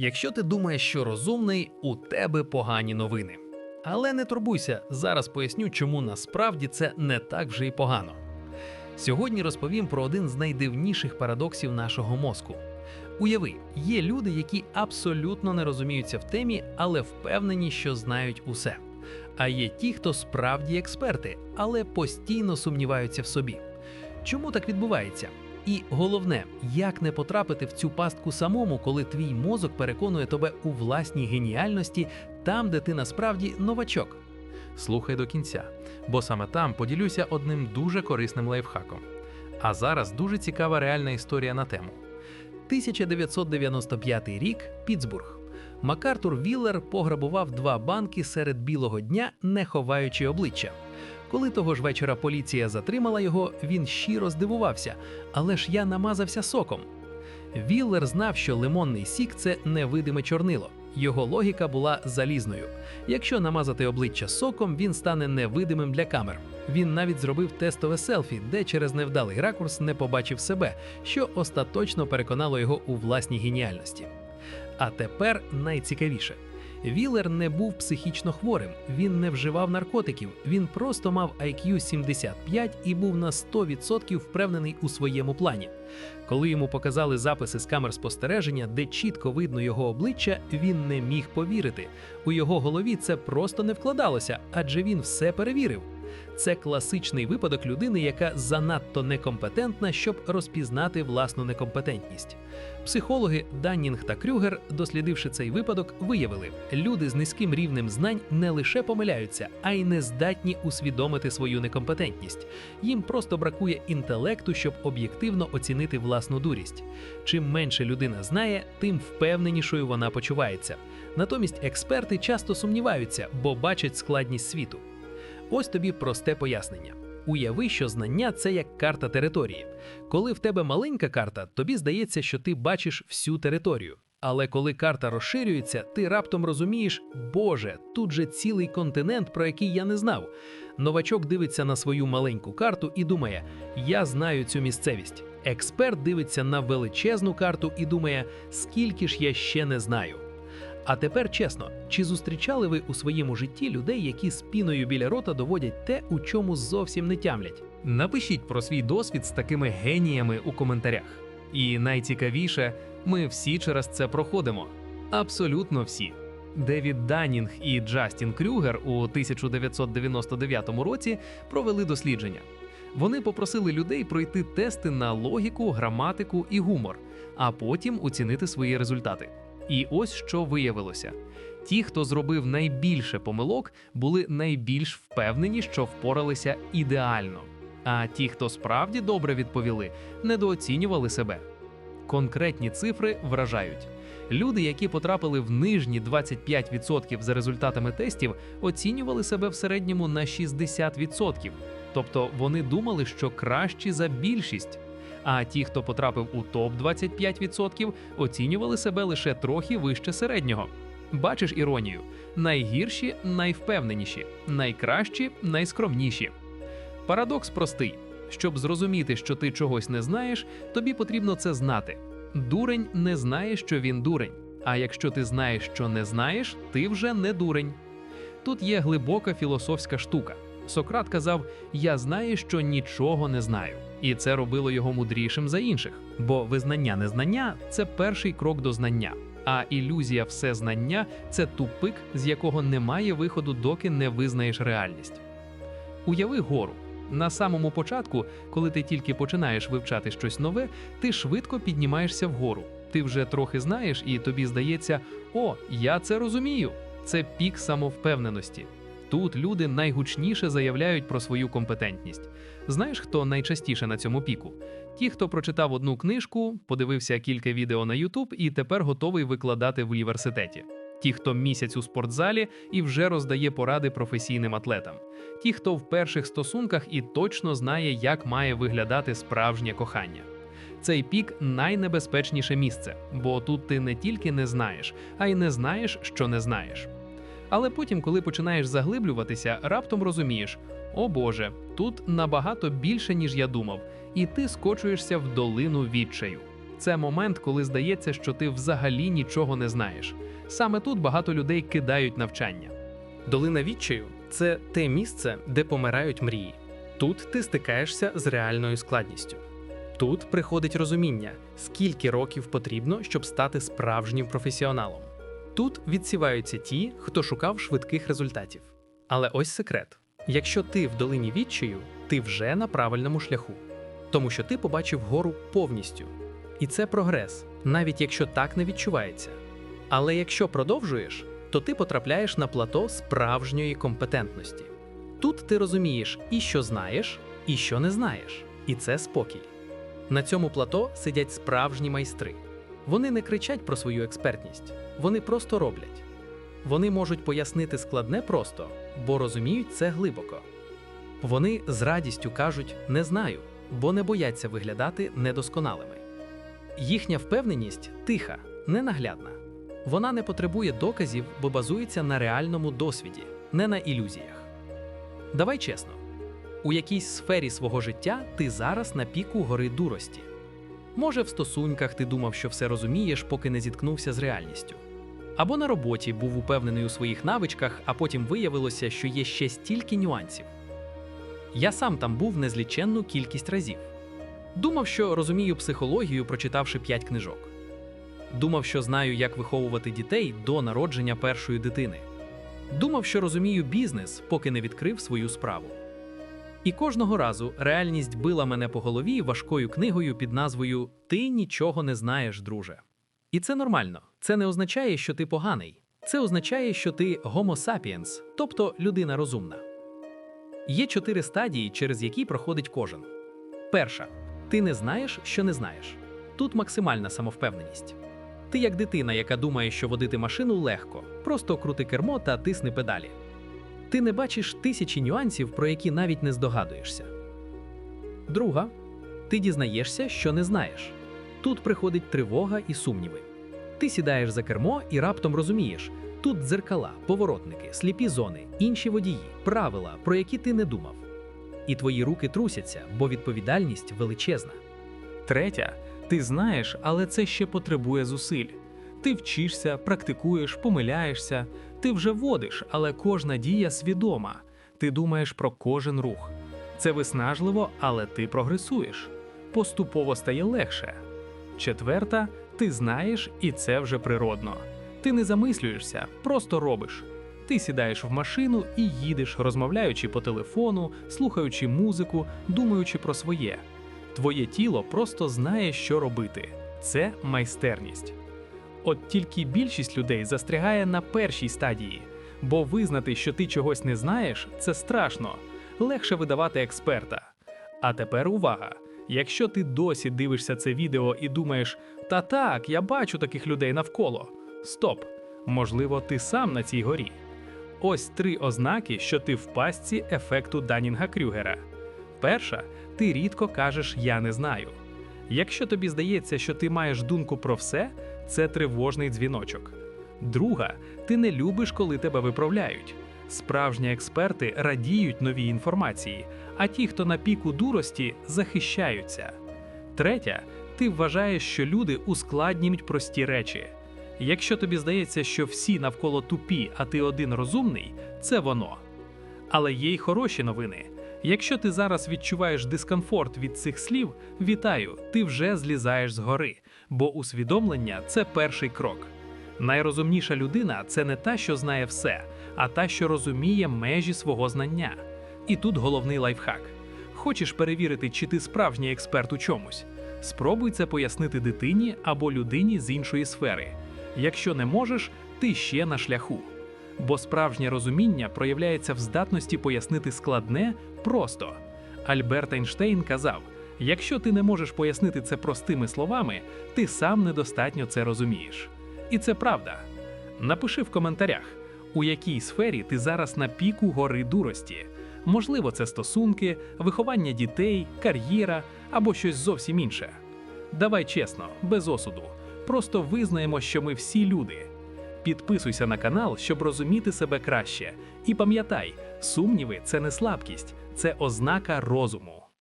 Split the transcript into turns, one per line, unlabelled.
Якщо ти думаєш, що розумний, у тебе погані новини. Але не турбуйся, зараз поясню, чому насправді це не так вже й погано. Сьогодні розповім про один з найдивніших парадоксів нашого мозку. Уяви, є люди, які абсолютно не розуміються в темі, але впевнені, що знають усе. А є ті, хто справді експерти, але постійно сумніваються в собі. Чому так відбувається? І головне, як не потрапити в цю пастку самому, коли твій мозок переконує тебе у власній геніальності там, де ти насправді новачок.
Слухай до кінця, бо саме там поділюся одним дуже корисним лайфхаком. А зараз дуже цікава реальна історія на тему.
1995 рік, Пітсбург. Макартур Віллер пограбував два банки серед білого дня, не ховаючи обличчя. Коли того ж вечора поліція затримала його, він щиро здивувався, але ж я намазався соком. Віллер знав, що лимонний сік це невидиме чорнило. Його логіка була залізною. Якщо намазати обличчя соком, він стане невидимим для камер. Він навіть зробив тестове селфі, де через невдалий ракурс не побачив себе, що остаточно переконало його у власній геніальності. А тепер найцікавіше. Віллер не був психічно хворим, він не вживав наркотиків, він просто мав IQ 75 і був на 100% впевнений у своєму плані. Коли йому показали записи з камер спостереження, де чітко видно його обличчя, він не міг повірити. У його голові це просто не вкладалося, адже він все перевірив. Це класичний випадок людини, яка занадто некомпетентна, щоб розпізнати власну некомпетентність. Психологи Даннінг та Крюгер, дослідивши цей випадок, виявили, люди з низьким рівнем знань не лише помиляються, а й не здатні усвідомити свою некомпетентність. Їм просто бракує інтелекту, щоб об'єктивно оцінити власну дурість. Чим менше людина знає, тим впевненішою вона почувається. Натомість експерти часто сумніваються, бо бачать складність світу. Ось тобі просте пояснення. Уяви, що знання це як карта території. Коли в тебе маленька карта, тобі здається, що ти бачиш всю територію. Але коли карта розширюється, ти раптом розумієш, Боже, тут же цілий континент, про який я не знав. Новачок дивиться на свою маленьку карту і думає: Я знаю цю місцевість. Експерт дивиться на величезну карту і думає, скільки ж я ще не знаю. А тепер чесно, чи зустрічали ви у своєму житті людей, які з піною біля рота доводять те, у чому зовсім не тямлять?
Напишіть про свій досвід з такими геніями у коментарях. І найцікавіше, ми всі через це проходимо. Абсолютно всі. Девід Данінг і Джастін Крюгер у 1999 році провели дослідження. Вони попросили людей пройти тести на логіку, граматику і гумор, а потім оцінити свої результати. І ось що виявилося: ті, хто зробив найбільше помилок, були найбільш впевнені, що впоралися ідеально. А ті, хто справді добре відповіли, недооцінювали себе. Конкретні цифри вражають. Люди, які потрапили в нижні 25% за результатами тестів, оцінювали себе в середньому на 60%. Тобто вони думали, що кращі за більшість. А ті, хто потрапив у топ 25%, оцінювали себе лише трохи вище середнього. Бачиш іронію: найгірші найвпевненіші, найкращі найскромніші. Парадокс простий: щоб зрозуміти, що ти чогось не знаєш, тобі потрібно це знати. Дурень не знає, що він дурень. А якщо ти знаєш, що не знаєш, ти вже не дурень. Тут є глибока філософська штука. Сократ казав: Я знаю, що нічого не знаю. І це робило його мудрішим за інших. Бо визнання незнання це перший крок до знання. А ілюзія всезнання це тупик, з якого немає виходу, доки не визнаєш реальність. Уяви гору. На самому початку, коли ти тільки починаєш вивчати щось нове, ти швидко піднімаєшся вгору. Ти вже трохи знаєш, і тобі здається, о, я це розумію. Це пік самовпевненості. Тут люди найгучніше заявляють про свою компетентність. Знаєш, хто найчастіше на цьому піку? Ті, хто прочитав одну книжку, подивився кілька відео на YouTube і тепер готовий викладати в університеті. Ті, хто місяць у спортзалі і вже роздає поради професійним атлетам. Ті, хто в перших стосунках і точно знає, як має виглядати справжнє кохання. Цей пік найнебезпечніше місце, бо тут ти не тільки не знаєш, а й не знаєш, що не знаєш. Але потім, коли починаєш заглиблюватися, раптом розумієш: о Боже, тут набагато більше, ніж я думав, і ти скочуєшся в долину відчаю. Це момент, коли здається, що ти взагалі нічого не знаєш. Саме тут багато людей кидають навчання.
Долина відчаю це те місце, де помирають мрії. Тут ти стикаєшся з реальною складністю. Тут приходить розуміння, скільки років потрібно, щоб стати справжнім професіоналом. Тут відсіваються ті, хто шукав швидких результатів. Але ось секрет: якщо ти в долині відчаю, ти вже на правильному шляху, тому що ти побачив гору повністю. І це прогрес, навіть якщо так не відчувається. Але якщо продовжуєш, то ти потрапляєш на плато справжньої компетентності. Тут ти розумієш і що знаєш, і що не знаєш, і це спокій. На цьому плато сидять справжні майстри. Вони не кричать про свою експертність, вони просто роблять. Вони можуть пояснити складне просто, бо розуміють це глибоко. Вони з радістю кажуть не знаю, бо не бояться виглядати недосконалими. Їхня впевненість тиха, ненаглядна. Вона не потребує доказів, бо базується на реальному досвіді, не на ілюзіях. Давай чесно, у якійсь сфері свого життя ти зараз на піку гори дурості. Може, в стосунках ти думав, що все розумієш, поки не зіткнувся з реальністю. Або на роботі був упевнений у своїх навичках, а потім виявилося, що є ще стільки нюансів. Я сам там був незліченну кількість разів. Думав, що розумію психологію, прочитавши п'ять книжок. Думав, що знаю, як виховувати дітей до народження першої дитини. Думав, що розумію бізнес, поки не відкрив свою справу. І кожного разу реальність била мене по голові важкою книгою під назвою Ти нічого не знаєш, друже. І це нормально. Це не означає, що ти поганий. Це означає, що ти Homo sapiens, тобто людина розумна. Є чотири стадії, через які проходить кожен. Перша ти не знаєш, що не знаєш. Тут максимальна самовпевненість. Ти як дитина, яка думає, що водити машину легко, просто крути кермо та тисни педалі. Ти не бачиш тисячі нюансів, про які навіть не здогадуєшся. Друга, ти дізнаєшся, що не знаєш. Тут приходить тривога і сумніви. Ти сідаєш за кермо і раптом розумієш: тут дзеркала, поворотники, сліпі зони, інші водії, правила, про які ти не думав. І твої руки трусяться, бо відповідальність величезна.
Третя, ти знаєш, але це ще потребує зусиль. Ти вчишся, практикуєш, помиляєшся, ти вже водиш, але кожна дія свідома. Ти думаєш про кожен рух. Це виснажливо, але ти прогресуєш. Поступово стає легше. Четверта, ти знаєш, і це вже природно. Ти не замислюєшся, просто робиш. Ти сідаєш в машину і їдеш, розмовляючи по телефону, слухаючи музику, думаючи про своє. Твоє тіло просто знає, що робити. Це майстерність. От тільки більшість людей застрягає на першій стадії, бо визнати, що ти чогось не знаєш, це страшно, легше видавати експерта. А тепер увага! Якщо ти досі дивишся це відео і думаєш, та так, я бачу таких людей навколо. Стоп! Можливо, ти сам на цій горі. Ось три ознаки, що ти в пастці ефекту Данінга Крюгера. Перша, ти рідко кажеш Я не знаю. Якщо тобі здається, що ти маєш думку про все, це тривожний дзвіночок. Друга, ти не любиш, коли тебе виправляють. Справжні експерти радіють новій інформації, а ті, хто на піку дурості, захищаються. Третя, ти вважаєш, що люди ускладнюють прості речі. Якщо тобі здається, що всі навколо тупі, а ти один розумний, це воно. Але є й хороші новини. Якщо ти зараз відчуваєш дискомфорт від цих слів, вітаю, ти вже злізаєш з гори, бо усвідомлення це перший крок. Найрозумніша людина це не та, що знає все, а та, що розуміє межі свого знання. І тут головний лайфхак. Хочеш перевірити, чи ти справжній експерт у чомусь? Спробуй це пояснити дитині або людині з іншої сфери. Якщо не можеш, ти ще на шляху. Бо справжнє розуміння проявляється в здатності пояснити складне просто. Альберт Ейнштейн казав: якщо ти не можеш пояснити це простими словами, ти сам недостатньо це розумієш. І це правда. Напиши в коментарях, у якій сфері ти зараз на піку гори дурості. Можливо, це стосунки, виховання дітей, кар'єра або щось зовсім інше. Давай чесно, без осуду. Просто визнаємо, що ми всі люди. Підписуйся на канал, щоб розуміти себе краще. І пам'ятай, сумніви це не слабкість, це ознака розуму.